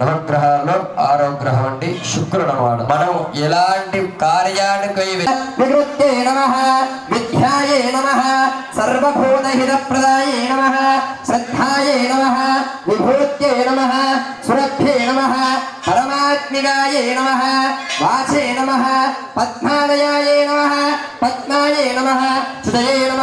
నవగ్రహాల్లో ఆరో గ్రహం అండి శుక్రుడు అన్నమాట మనం ఎలాంటి కార్యానికి వికృత్యే నమ విద్యాయే నమ సర్వభూతహితప్రదాయే నమ శ్రద్ధాయే నమ విభూత్యే నమ సురభ్యే నమ పరమాత్మికాయే నమ వాచే నమ పద్మాలయాయే నమ పద్మాయే నమ నమ.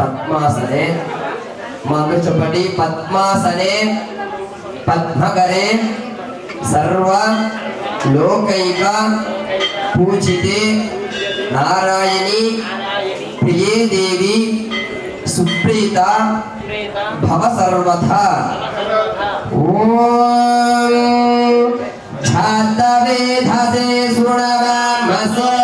पद्मासने। मनुषपटी पद्मासने। पद्मकरे सर्व लोकैक पूजिते। नारायणी, प्रिये देवी, सुप्रीता, भव सर्वथा। ओम छात्रवेधते सुणवा मसे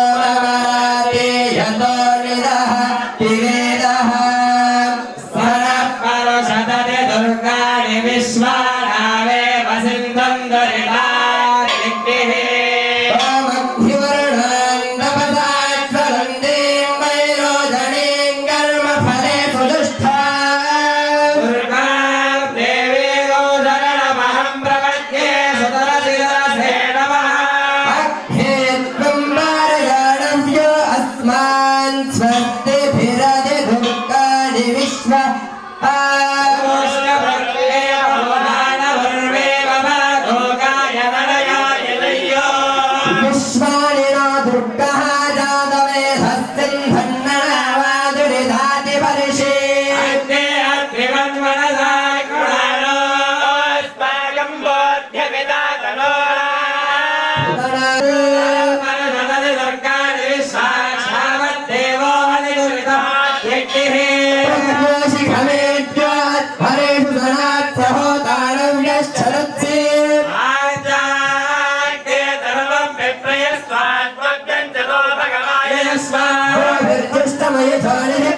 ఆవాహయామి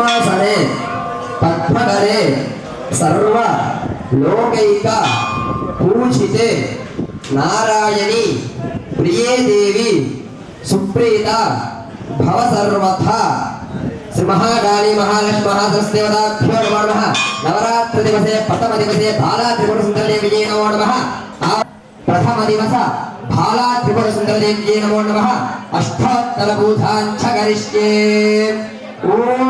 పద్మాసనే పద్మకరే సర్వ లోకైక పూజితే నారాయణి ప్రియే దేవి సుప్రీత భవ సర్వథా శ్రీ మహాకాళీ మహాలక్ష్మి మహాసరస్దేవతాభ్యో నమో నమః. నవరాత్రి దివసే ప్రథమ దివసే బాలా త్రిపుర సుందరదేవియే నమో. నమ ప్రథమ దివస బాలా త్రిపుర సుందరదేవియే నమో నమ. అష్టోత్తర గరిష్యే. Oh,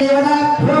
देवताभ्यो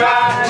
Yeah.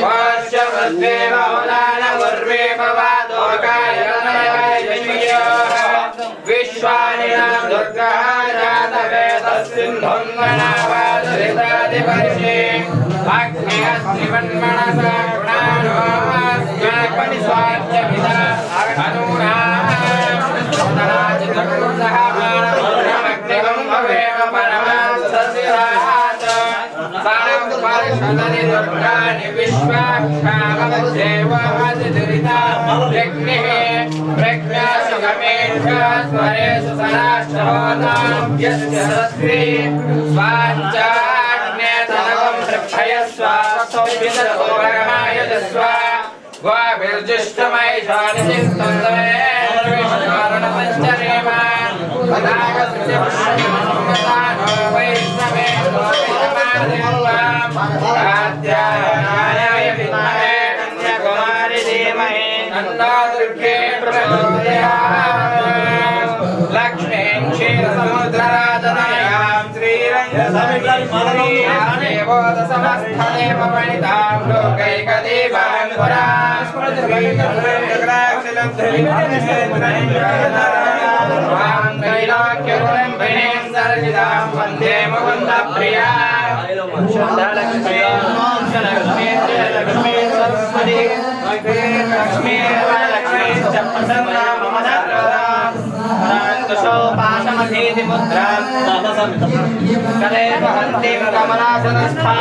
वाश्यवस्ते मौलानवर्मे प्रवादोकायनयजन्य विश्वानिनां दुर्गः जातवेदसिन्धुन्मनावादरितादिवर्षे अग्निः श्रीमन्मनसा सदरि दुर्गाणि विश्वाक्षामदेवहसदुरिता प्रज्ञः प्रज्ञा सुगमेन्द्रस्वरेषु सदाश्रोतां यस्य सरस्त्री स्वाञ्चाग्नेतनवं रक्षय स्वास्थ्यविदोरमाय दस्व गोभिर्जुष्टमयि स्वानिशिस्तन्दमेश्वरणपञ्चरेम तदागस्य वैष्णवे కాత్యాయనాయ విద్మహే కన్యాకుమారి ధీమహి తన్నో ప్రచోదయాత్ లక్ష్మీం క్షీరసముద్రరాజనయాం శ్రీరంగదేవోదసమస్థదేవ లోకైకదీపాం పురాం వందే ముకుందప్రియా ప్రియా हरे लक्ष्मी लक्ष्मी लक्ष्मी प्रसन्ना मम दात्रदाशोपाशमधेति मुद्रा कले वहन्ति कमलासनस्था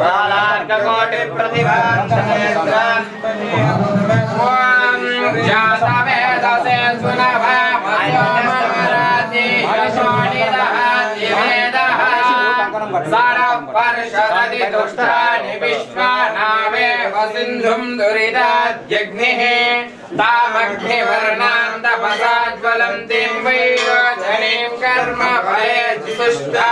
बालार्ककोटिप्रतिभाक्षेत्रा जाता सरपरशदति दुष्टानि विश्वानामे वसिन्धुं दुरिदाद्यग्निः तामग्निवर्णां ज्वलन्तीं वैरोचनीं कर्म फले सुष्टा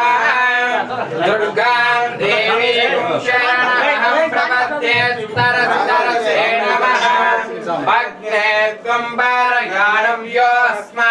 दुर्गां देवीं शरणं प्रपद्ये तरसरसे नमः अग्ने त्वं परयाणं योऽस्मा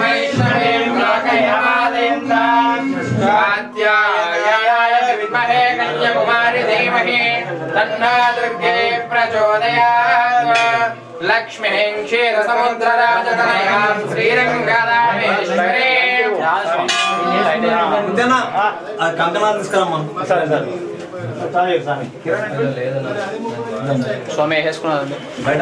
वैष्णवीं लोकयमादेन्द्रान् स्वाध्यायाय विद्महे कन्याकुमारि धीमहि तन्ना दुर्गे प्रचोदयात् लक्ष्मीं क्षीरसमुद्रराजतनयां श्रीरङ्गदामेश्वरी అంతేనా ఆ కంకణాలు తీసుకురమ్మా సరే సరే స్వామి వేసుకున్నారండి బయట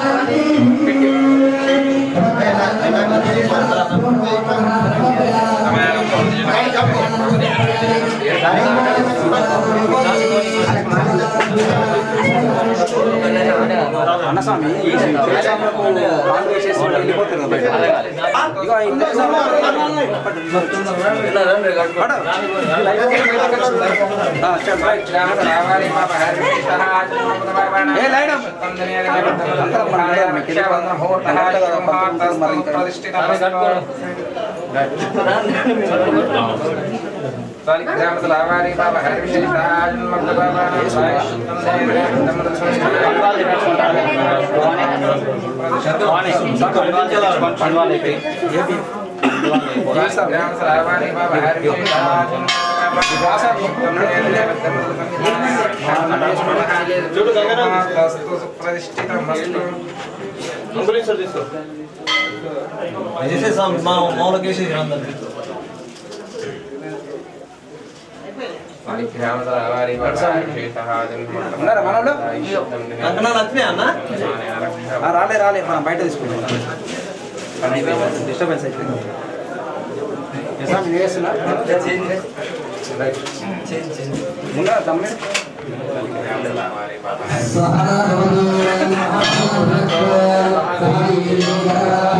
Thank you. శివస్వాములకు ప్రతిష్ఠిత వేసేసి వెళ్ళిపోతారు కదా బయట ఇగో ఇంట్లో ఏ లైన్ అంబులెన్స్ తీసుకో వేసేసాం మా మామూలుగా వేసేసి అందరికి రాలే రాలే మనం బయట తీసుకుంటాం డిస్టర్బెన్స్ అయిపోయింది స్వామి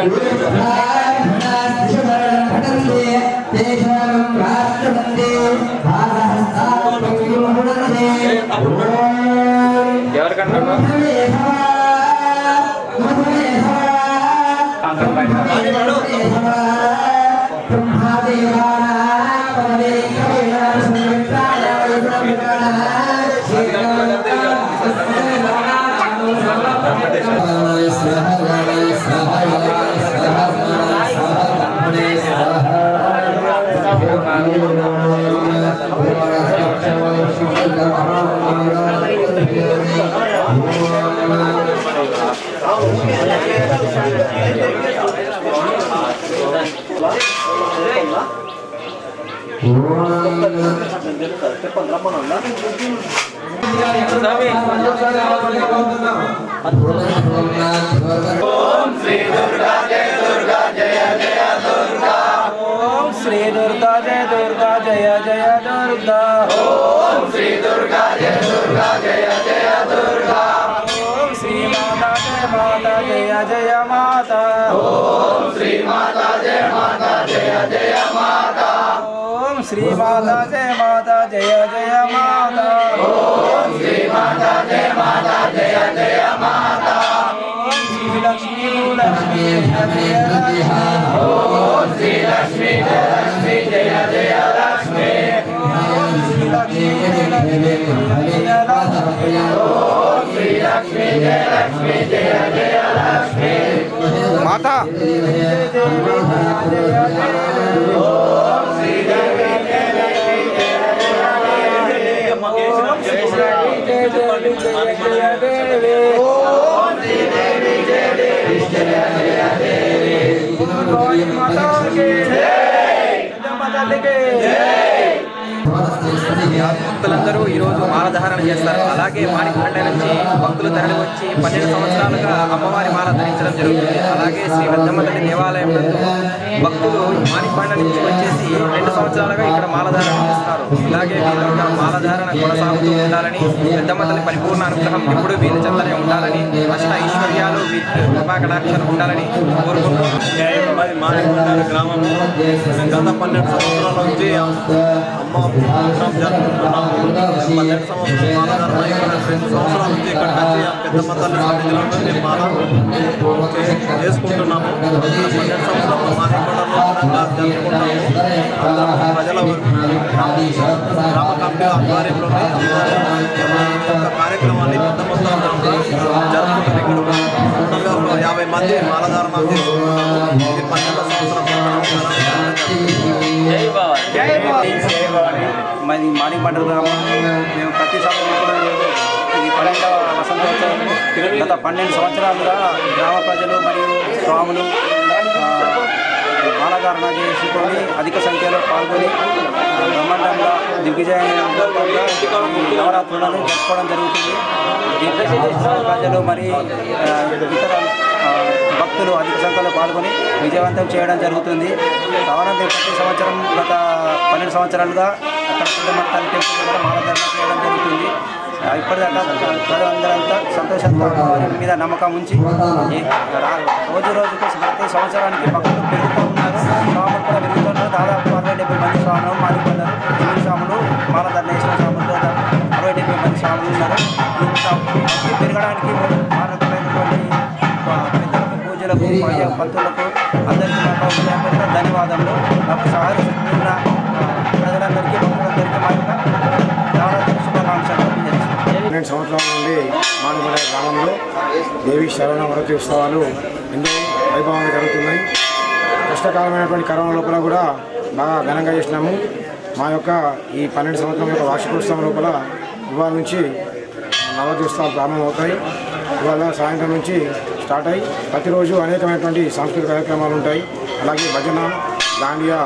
ఎవరికన్నా ఓం శ్రీ దుర్గా జయ దుర్గా జయ జయ దుర్గా. ఓం శ్రీ దుర్గా జయ దుర్గా జయ జయ దుర్గా. ఓం శ్రీ మాతా జయ మాతా జయ జయ మాతా. ఓం శ్రీ మాతా జయ మాతా జయ జయ మాతా. ఓం శ్రీ మాతా జయ మాతా జయ జయ మాతా. ఓం శ్రీ మాతా. జయ మాతా జయ జయ మాతా ఓం శ్రీ లక్ష్మీ లక్ష్మీ జయ జయ లక్ష్మీ మాతా. భక్తులందరూ ఈరోజు మాలధారణ చేస్తారు. అలాగే మాణికండ నుంచి భక్తులు తరలి వచ్చి పన్నెండు సంవత్సరాలుగా అమ్మవారి మాల ధరించడం జరుగుతుంది. అలాగే శ్రీ పెద్దమ్మ తల్లి దేవాలయం భక్తులు మాణికండ నుంచి వచ్చేసి రెండు సంవత్సరాలుగా ఇక్కడ మాలధారణ చేస్తారు. ఇలాగే కొనసాగుతూ ఉండాలని పెద్దమ్మ తల్లి పరిపూర్ణ అనుగ్రహం ఎప్పుడు వీళ్ళ చెంతనే ఉండాలని అష్ట ఐశ్వర్యాలు కృపాకటాక్షలు ఉండాలని కోరుకుంటున్నాను మరి గ్రామంలో గత పన్నెండు సంవత్సరాల నుంచి అమ్మ జరుపుకుంటున్నాము పన్నెండు సంవత్సరాలు మాలధారణ రెండు సంవత్సరాల నుంచి ఇక్కడికి వచ్చి పెద్దమ్మ తల్లి సన్నిధిలో చే- చేసుకుంటున్నాము పన్నెండు సంవత్సరాలు మారికొండలో ఘనంగా జరుపుకుంటాము ప్రజల గ్రామ కమిటీ ఆధ్వర్యంలోనే కార్యక్రమాన్ని పెద్ద మొత్తంలో జరుపుకుంటాం ఇక్కడ యాభై మంది మాలధారణ ఇది పన్నెండు సంవత్సరం మరి మాణికండ గ్రామం. మేము ప్రతి సంవత్సరం ఈ పన్నెండవ వసంతోత్సవం గత పన్నెండు సంవత్సరాలుగా గ్రామ ప్రజలు మరియు స్వాములు బాలధారణ చేసుకొని అధిక సంఖ్యలో పాల్గొని బ్రహ్మాండంగా దిగ్విజయంగా నవరాత్రులను జరుపుకోవడం జరుగుతుంది. ప్రజలు మరి ఇతర భక్తులు అధిక సంఖ్యలో పాల్గొని విజయవంతం చేయడం జరుగుతుంది. కావున ప్రతి సంవత్సరం గత పన్నెండు సంవత్సరాలుగా అక్కడ పెద్ద మొత్తాన్ని టెంపుల్ కూడా మాలధారణ చేయడం జరుగుతుంది. ఇప్పటిదాకా ప్రజలందరంతా సంతోషంతో మీద నమ్మకం ఉంచి రోజు రోజుకు ప్రతి సంవత్సరానికి భక్తులు పెరుగుతూ ఉన్నారు. స్వాములు కూడా పెరుగుతున్నారు దాదాపు అరవై డెబ్బై మంది స్వాములు మారిపోయినారు ఎనిమిది స్వాములు మాలధర్ణేశ్వర స్వాములు అరవై డెబ్బై మంది స్వాములు ఉన్నారు. భక్తి పెరగడానికి మానవులైనటువంటి పూజలకు పై పంతులకు అందరికీ నా హృదయపూర్వక ధన్యవాదములు. నాకు సహాయ ప్రజలందరికీ భక్తులందరికీ మా యొక్క సంవత్సరాల నుండి మానుగొండ గ్రామంలో దేవి శరవణవరతి ఉత్సవాలు ఎంతో వైభవంగా జరుగుతున్నాయి. కష్టకాలమైనటువంటి కరోనా లోపల కూడా బాగా ఘనంగా చేసినాము. మా యొక్క ఈ పన్నెండు సంవత్సరం యొక్క వార్షికోత్సవం లోపల ఇవాళ నుంచి నవరాత్రి ఉత్సవాలు ప్రారంభమవుతాయి. ఇవాళ సాయంత్రం నుంచి స్టార్ట్ అయ్యి ప్రతిరోజు అనేకమైనటువంటి సాంస్కృతిక కార్యక్రమాలు ఉంటాయి. అలాగే భజన దాండియా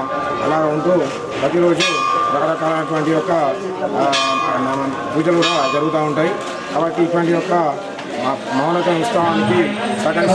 అలా ఉంటూ ప్రతిరోజు రకరకాలైనటువంటి యొక్క ఆ, పూజలు కూడా జరుగుతూ ఉంటాయి. కాబట్టి ఇటువంటి యొక్క మౌనత ఉత్సవానికి సకల